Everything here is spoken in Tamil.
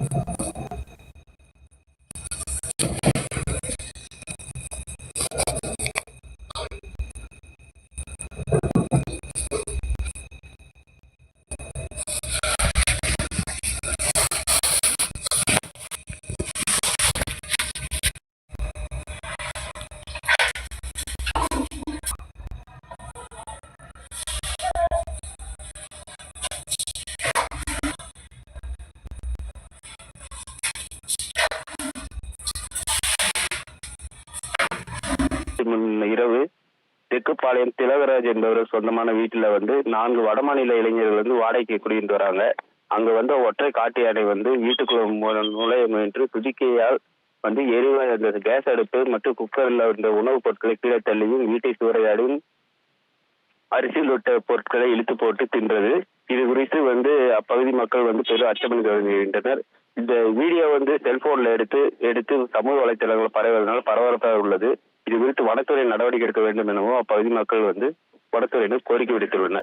Thank you. முன் இரவு தெற்குப்பாளையம் திலகராஜ் என்பவர் சொந்தமான வீட்டில் வந்து நான்கு வடமாநில இளைஞர்கள் வந்து வாடகைக்கு குடியிருந்து வராங்க. அங்க வந்து ஒற்றை காட்டு யானை வந்து வீட்டுக்குள்ள நுழைய முயன்று துதிக்கையால் வந்து எரிவாயு அந்த கேஸ் அடுப்பு மற்றும் குக்கர்ல இருந்த உணவுப் பொருட்களை கீழே தள்ளியும் வீட்டை சூறையாடும் அரிசியில் விட்ட பொருட்களை இழுத்து போட்டு தின்றது. இது குறித்து வந்து அப்பகுதி மக்கள் வந்து பெரும் அச்சமணி வருகின்றனர் இந்த வீடியோ வந்து செல்போன்ல எடுத்து எடுத்து சமூக வலைத்தளங்களில் பரவுவதனால் பரபரப்பாக உள்ளது. இது குறித்து வனத்துறை நடவடிக்கை எடுக்க வேண்டும் எனவும் அப்பகுதி மக்கள் வந்து வனத்துறையினர் கோரிக்கை விடுத்துள்ளனர்.